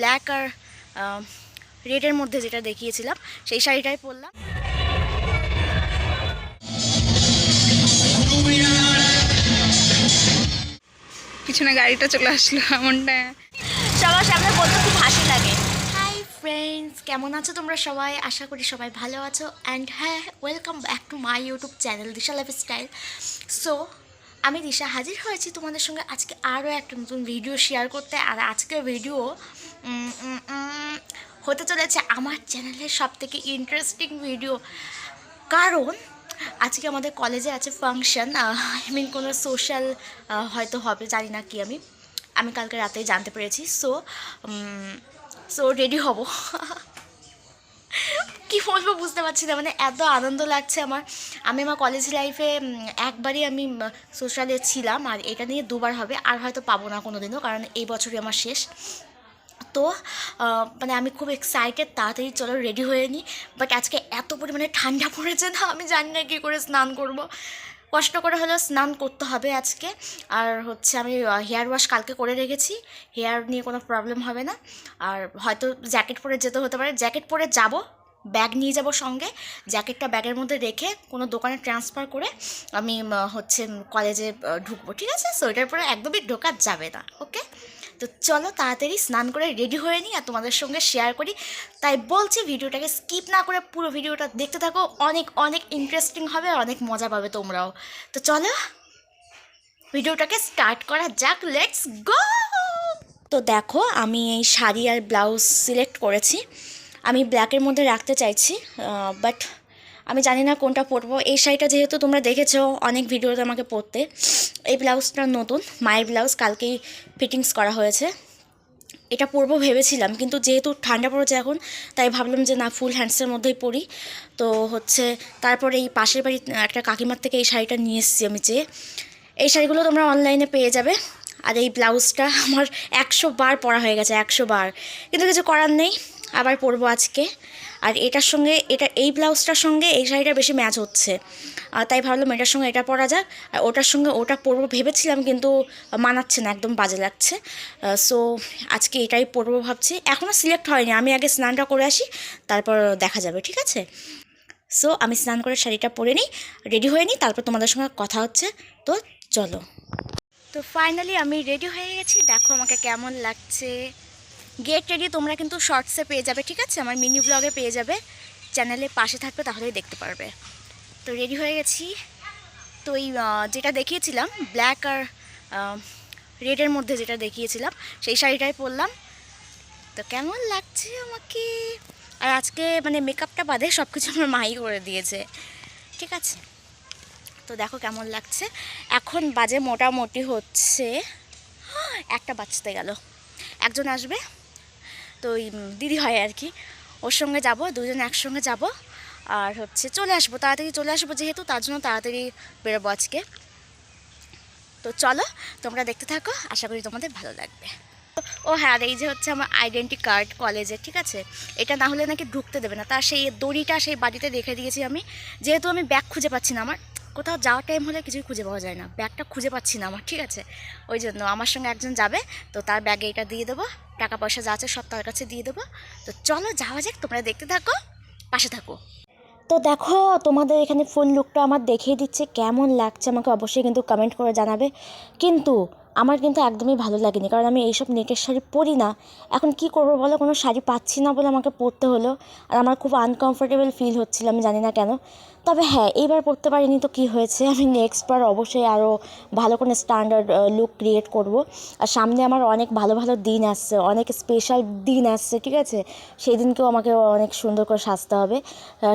Black আর রেডের মধ্যে যেটা দেখিয়েছিলাম সেই শাড়িটাই পরলাম। পিছনে গাড়িটা চলে আসলো এমনটা। সবার সামনে বলতে খুব হাসি লাগে। হাই ফ্রেন্ডস কেমন আছো তোমরা সবাই? আশা করি সবাই ভালো আছো। অ্যান্ড হ্যাঁ welcome back to my YouTube channel Disha lifestyle so আমি দিশা হাজির হয়েছি তোমাদের সঙ্গে আজকে আরও একটা নতুন ভিডিও শেয়ার করতে। আর আজকের ভিডিও হতে চলেছে আমার চ্যানেলের সব থেকে ইন্টারেস্টিং ভিডিও কারণ, আজকে আমাদের কলেজে আছে ফাংশন আই মিন কোনো সোশ্যাল হয়তো হবে, জানি না কি আমি। আমি কালকে রাতেই জানতে পেরেছি সো সো রেডি হব। কি বলব বুঝতে পারছি না মানে এত আনন্দ লাগছে আমার। আমি আমার কলেজ লাইফে একবারই আমি সোশ্যালে ছিলাম, আর এটা নিয়ে দুবার হবে, আর হয়তো পাবো না কোনো দিনও কারণ এই বছরই আমার শেষ। তো মানে আমি খুব এক্সাইটেড তাড়াতাড়ি চলো রেডি হয়ে নিই বাট আজকে এত পরিমাণে ঠান্ডা পড়েছে না, আমি জানি না কী করে স্নান করব। কষ্ট করে হলেও স্নান করতে হবে আজকে। আর হচ্ছে আমি হেয়ার ওয়াশ কালকে করে রেখেছি। হেয়ার নিয়ে কোনো প্রবলেম হবে না। আর হয়তো জ্যাকেট পরে যেতে হতে পারে। জ্যাকেট পরে যাব ব্যাগ নিয়ে যাব সঙ্গে। জ্যাকেটটা ব্যাগের মধ্যে রেখে কোনো দোকানে ট্রান্সফার করে আমি হচ্ছে কলেজে ঢুকবো, ঠিক আছে? সোয়েটার পরে একদমই ঢোকা যাবে না ওকে তো চলো তাড়াতাড়ি স্নান করে রেডি হয়ে নিই আর তোমাদের সঙ্গে শেয়ার করি। তাই বলছি ভিডিওটাকে স্কিপ না করে পুরো ভিডিওটা দেখতে থাকো। অনেক অনেক ইন্টারেস্টিং হবে আর অনেক মজা পাবে তোমরাও। তো চলো ভিডিওটাকে স্টার্ট করা যাক। লেটস গো তো দেখো আমি এই শাড়ি আর ব্লাউজ সিলেক্ট করেছি। আমি ব্ল্যাকের মধ্যে রাখতে চাইছি বাট আমি জানি না কোনটা পরবো। এই শাড়িটা যেহেতু তোমরা দেখেছ, অনেক ভিডিওতে আমাকে পরতে। এই ব্লাউজটা নতুন, মায়ের ব্লাউজ, কালকেই ফিটিংস করা হয়েছে। এটা পরবো ভেবেছিলাম, কিন্তু যেহেতু ঠান্ডা পড়েছে এখন, তাই ভাবলাম যে না ফুল হ্যান্ডসের মধ্যেই পরি। তো হচ্ছে, তারপরে এই পাশের বাড়ি একটা কাকিমার থেকে এই শাড়িটা নিয়ে এসেছি আমি চেয়ে এই শাড়িগুলো তোমরা অনলাইনে পেয়ে যাবে। আর এই ব্লাউজটা আমার একশো বার পরা হয়ে গেছে, একশো বার। কিন্তু কিছু করার নেই। আবার পরবো আজকে। আর এটার সঙ্গে, এটা, এই ব্লাউজটার সঙ্গে এই শাড়িটা বেশি ম্যাচ হচ্ছে। আর তাই ভাবলাম এটার সঙ্গে এটা পরা যাক। আর ওটার সঙ্গে ওটা পরবো ভেবেছিলাম কিন্তু মানাচ্ছে না, একদম বাজে লাগছে। সো আজকে এটাই পরবো ভাবছি। এখনও সিলেক্ট হয়নি। আমি আগে স্নানটা করে আসি, তারপর দেখা যাবে, ঠিক আছে? সো আমি স্নান করে শাড়িটা পরে নিই রেডি হয়ে নিই, তারপর তোমাদের সঙ্গে কথা হচ্ছে। তো চলো। তো ফাইনালি আমি রেডি হয়ে গেছি। দেখো আমাকে কেমন লাগছে। গেট রেডি তোমরা কিন্তু শর্টসে পেয়ে যাবে, ঠিক আছে? আমার মিনি ব্লগে পেয়ে যাবে। চ্যানেলে পাশে থাকবে, তাহলেই দেখতে পারবে। তো রেডি হয়ে গেছি। তো এই যেটা দেখিয়েছিলাম ব্ল্যাক আর রেডের মধ্যে যেটা দেখিয়েছিলাম, সেই শাড়িটাই পরলাম। তো কেমন লাগছে আমাকে? আর আজকে মানে মেকআপটা বাদে সব কিছু আমার মাই করে দিয়েছে, ঠিক আছে? তো দেখো কেমন লাগছে। এখন বাজে মোটামুটি হচ্ছে, একটা বাঁচতে গেল। একজন আসবে। তো দিদি হয় আর কি। ওর সঙ্গে যাব, দুজন একসঙ্গে যাব আর হচ্ছে চলে আসব, তাড়াতাড়ি চলে আসব যেহেতু, তার জন্য তাড়াতাড়ি বেরোবো আজকে। তো চলো, তোমরা দেখতে থাকো, আশা করি তোমাদের ভালো লাগবে। ও হ্যাঁ এই যে হচ্ছে আমার আইডেন্টি কার্ড কলেজে ঠিক আছে? এটা না হলে নাকি ঢুকতে দেবে না। তার সেই দড়িটা সেই বাড়িতে রেখে দিয়েছি আমি। যেহেতু আমি ব্যাগ খুঁজে পাচ্ছি না আমার, কোথাও যাওয়ার টাইম হলে কিছুই খুঁজে পাওয়া যায় না। ব্যাগটা খুঁজে পাচ্ছি না আমার, ঠিক আছে? ওই জন্য আমার সঙ্গে একজন যাবে, তো তার ব্যাগে এটা দিয়ে দেবো। টাকা পয়সা যা আছে সব তার কাছে দিয়ে দেবো। তো চলো যাওয়া যাক, তোমরা দেখতে থাকো, পাশে থাকো। তো দেখো, তোমাদের এখানে ফুল লুকটা আমার দেখিয়ে দিচ্ছে, কেমন লাগছে আমাকে অবশ্যই কিন্তু কমেন্ট করে জানাবে। কিন্তু আমার কিন্তু একদমই ভালো লাগেনি, কারণ আমি এইসব নেটের শাড়ি পরি না। এখন কি করব বলো, কোনো শাড়ি পাচ্ছি না বলে আমাকে পরতে হলো। আর আমার খুব আনকমফোর্টেবল ফিল হচ্ছিল, আমি জানি না কেন। তবে হ্যাঁ এইবার পড়তে পারিনি তো কি হয়েছে? আমি নেক্সট বার অবশ্যই আরও ভালো কোনো স্ট্যান্ডার্ড লুক ক্রিয়েট করব। আর সামনে আমার অনেক ভালো ভালো দিন আসছে, অনেক স্পেশাল দিন আসছে, ঠিক আছে? সেই দিনকেও আমাকে অনেক সুন্দর করে সাজতে হবে।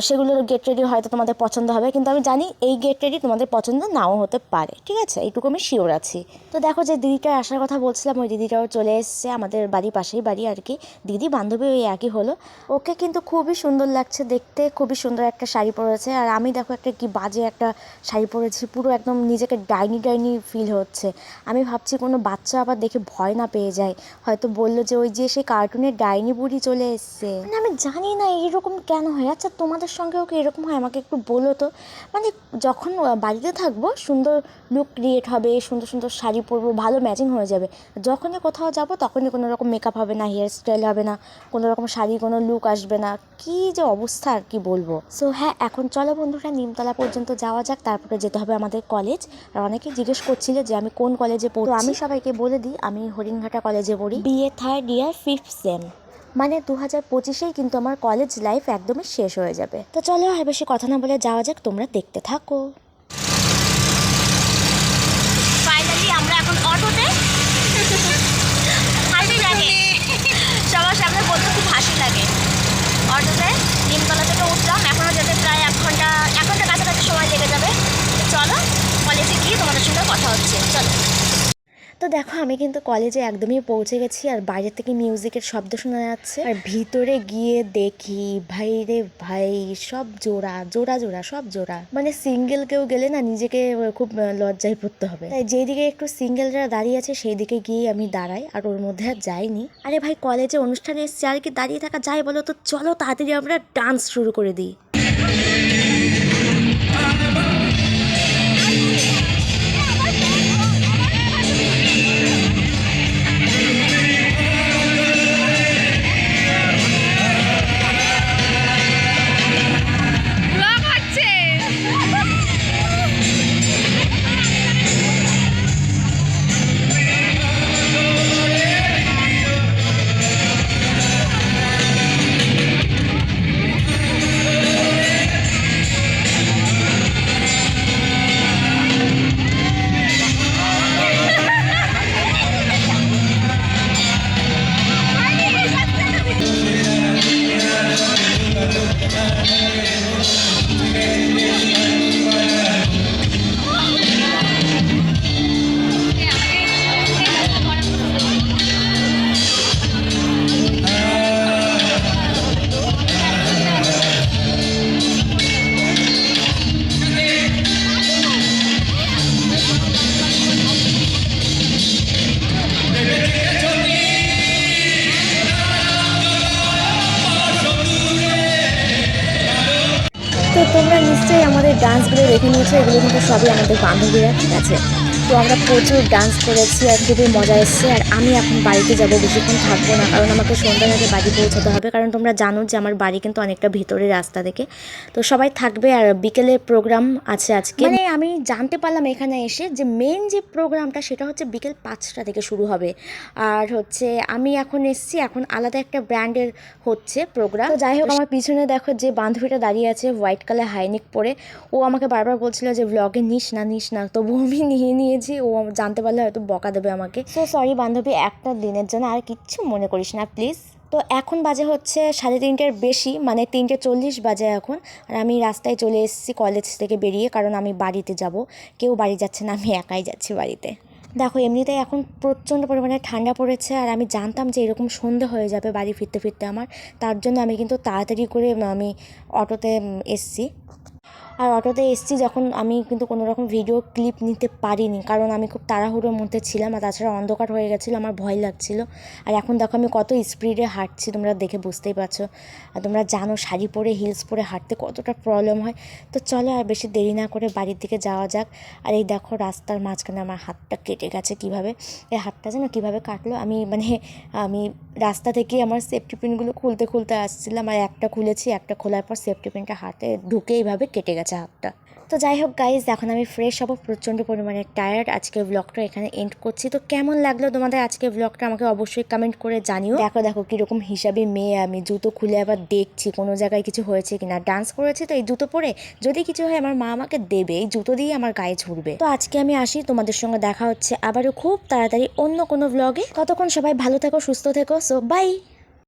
সেগুলোর গেট রেডি হয়তো তোমাদের পছন্দ হবে, কিন্তু আমি জানি এই গেট রেডি তোমাদের পছন্দ নাও হতে পারে, ঠিক আছে? এইটুকু আমি শিওর আছি। তো দেখো যে দিদিটার আসার কথা বলছিলাম, ওই দিদিটাও চলে এসছে, আমাদের বাড়ি পাশেই বাড়ি আর কি। দিদি বান্ধবী ওই একই হলো। ওকে কিন্তু খুবই সুন্দর লাগছে দেখতে, খুবই সুন্দর একটা শাড়ি পরেছে। আর আমি দেখো একটা কি বাজে একটা শাড়ি পরেছি, পুরো একদম নিজেকে ডাইনি ডাইনি ফিল হচ্ছে। আমি ভাবছি কোনো বাচ্চা আবার দেখে ভয় না পেয়ে যায়। হয়তো বলল যে ওই যে সেই কার্টুনের ডাইনি বুড়ি চলে এসছে। মানে আমি জানি না এরকম কেন হয়। আচ্ছা তোমাদের সঙ্গেও কি এরকম হয়? আমাকে একটু বলো তো। মানে যখন বাড়িতে থাকব, সুন্দর লুক ক্রিয়েট হবে, সুন্দর সুন্দর শাড়ি পরবো, ভালো ম্যাচিং হয়ে যাবে। যখনই কোথাও যাব, তখনই কোনো রকম মেকআপ হবে না হেয়ার স্টাইল হবে না, কোনো রকম শাড়ি, কোনো লুক আসবে না। কি যে অবস্থা আর কি বলব। সো হ্যাঁ এখন চলো বন্ধুরা নিমতলা পর্যন্ত যাওয়া যাক তারপরে যেতে হবে আমাদের কলেজ আর অনেকে জিজ্ঞেস করছিল যে আমি কোন কলেজে পড়ি আমি সবাইকে বলে দিই আমি হরিণঘাটা কলেজে পড়ি। BA third year fifth sem মানে দু হাজার পঁচিশেই কিন্তু আমার কলেজ লাইফ একদমই শেষ হয়ে যাবে। তো চলো আর বেশি কথা না বলে যাওয়া যাক তোমরা দেখতে থাকো। ফাইনালি আমরা এখন অটোতে। হাসি লাগে। সবার সামনে বলতে খুব হাসি লাগে। অটোতে নিমতলা থেকে উঠলাম এখনও যেতে প্রায় এক ঘণ্টা এক ঘণ্টা কাছাকাছি সময় লেগে যাবে তো চলো কলেজে গিয়ে তোমাদের সঙ্গে কথা হচ্ছে। চলো। তো দেখো, আমি কিন্তু কলেজে একদমই পৌঁছে গেছি আর বাইরে থেকে মিউজিকের শব্দ শোনা যাচ্ছে। আর ভিতরে গিয়ে দেখি, ভাই রে ভাই, সব জোড়া জোড়া জোড়া, সব জোড়া। মানে সিঙ্গেল কেউ গেলে না নিজেকে খুব লজ্জায় পড়তে হবে। তাই যেদিকে একটু সিঙ্গেলরা দাঁড়িয়ে আছে সেই দিকে গিয়ে আমি দাঁড়াই, আর ওর মধ্যে আর যাইনি। আরে ভাই কলেজে অনুষ্ঠানে এসছে, আর কি দাঁড়িয়ে থাকা যায় বলো তো? চলো, তাড়াতাড়ি আমরা ডান্স শুরু করে দিই। ডান্সগুলো রেখে নিয়েছে এগুলো কিন্তু সবই আমাদের বান্ধবীরা ঠিক আছে। তো আমরা প্রচুর ডান্স করেছি আর খুবই মজা এসছে। আর আমি এখন বাড়িতে যাব বেশিক্ষণ থাকব না কারণ আমাকে সন্ধ্যার আগে বাড়ি পৌঁছাতে হবে। কারণ তোমরা জানো যে আমার বাড়ি কিন্তু অনেকটা ভিতরে রাস্তা থেকে তো সবাই থাকবে আর বিকেলের প্রোগ্রাম আছে আজকে। মানে আমি জানতে পারলাম এখানে এসে যে মেন যে প্রোগ্রামটা সেটা হচ্ছে বিকেল পাঁচটা থেকে শুরু হবে। আর হচ্ছে আমি এখন এসছি এখন আলাদা একটা ব্র্যান্ডের হচ্ছে প্রোগ্রাম তো যাই হোক আমার পিছনে দেখো যে বান্ধবীটা দাঁড়িয়ে আছে হোয়াইট কালার হাইনেক পরে। ও আমাকে বারবার বলছিল যে ব্লগে নিস না নিস না তবু আমি নিয়ে নিয়েছি ও জানতে পারলে হয়তো বকা দেবে আমাকে। তো সরি বান্ধবী, একটা দিনের জন্য আর কিচ্ছু মনে করিস না প্লিজ তো এখন বাজে হচ্ছে সাড়ে তিনটের বেশি মানে তিনটে চল্লিশ বাজে এখন। আর আমি রাস্তায় চলে এসেছি কলেজ থেকে বেরিয়ে, কারণ আমি বাড়িতে যাব। কেউ বাড়ি যাচ্ছে না, আমি একাই যাচ্ছি বাড়িতে। দেখো, এমনিতেই এখন প্রচণ্ড পরিমাণে ঠান্ডা পড়েছে, আর আমি জানতাম যে এরকম সন্ধে হয়ে যাবে বাড়ি ফিরতে ফিরতে আমার। তার জন্য আমি কিন্তু তাড়াতাড়ি করে আমি অটোতে এসছি। আর অটোতে এসছি যখন আমি কিন্তু কোনো রকম ভিডিও ক্লিপ নিতে পারিনি। কারণ আমি খুব তাড়াহুড়োর মধ্যে ছিলাম আর তাছাড়া অন্ধকার হয়ে গেছিল, আমার ভয় লাগছিল। আর এখন দেখো আমি কত স্পিডে হাঁটছি, তোমরা দেখে বুঝতেই পারছ। আর তোমরা জানো শাড়ি পরে হিলস পরে হাঁটতে কতটা প্রবলেম হয়। তো চলো আর বেশি দেরি না করে বাড়ির দিকে যাওয়া যাক। আর এই দেখো রাস্তার মাঝখানে আমার হাতটা কেটে গেছে কীভাবে। এই হাতটা যেন কীভাবে কাটলো, আমি মানে আমি রাস্তা থেকে আমার সেফটি পিনগুলো খুলতে খুলতে আসছিলাম আর একটা খুলেছি, একটা খোলার পর সেফটি পিনটা হাতে ঢুকে এইভাবে কেটে গেছে হাতটা। তো যাই হোক গাইজ এখন আমি ফ্রেশ হব। প্রচণ্ড পরিমাণে টায়ার্ড আজকে ব্লগটা এখানে এন্ড করছি। তো কেমন লাগল তোমাদের আজকে ব্লগটা আমাকে অবশ্যই কমেন্ট করে জানিও। দেখো দেখো, কীরকম হিসাবে মেয়ে আমি। জুতো খুলে আবার দেখছি, কোনো জায়গায় কিছু হয়েছে কিনা। ডান্স করেছি তো এই জুতো পরে। যদি কিছু হয়, আমার মা আমাকে দেবে। এই জুতো দিয়ে আমার গায়ে ঝুড়বে তো আজকে আমি আসি। তোমাদের সঙ্গে দেখা হচ্ছে আবারও খুব তাড়াতাড়ি অন্য কোনো ব্লগে ততক্ষণ সবাই ভালো থেকো, সুস্থ থেকো। So by